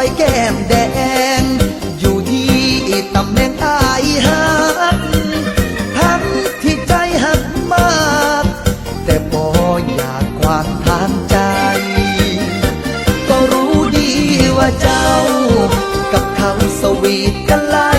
อยแก้มแดง อยู่ที่ตำแหน่งอายหักทั้ที่ใจหักมาก แต่พออยากควางทางใจ ก็รู้ดีว่าเจ้า กับเขาสวีทกันลา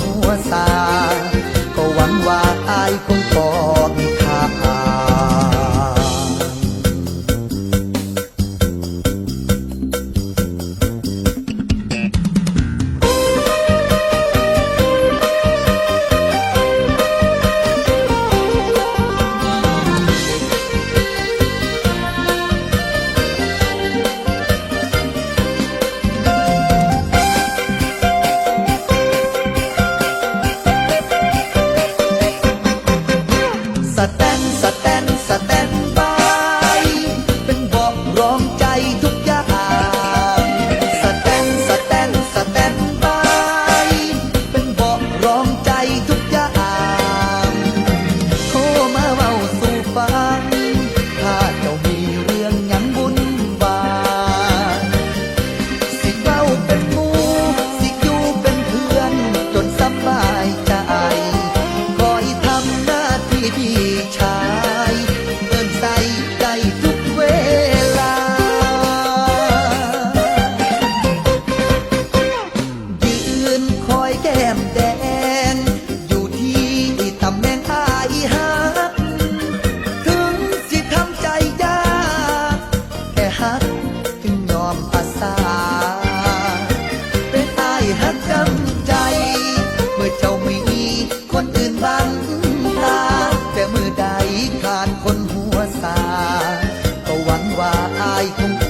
หัวสา ก็หวังว่าอายคงพอ Ay, con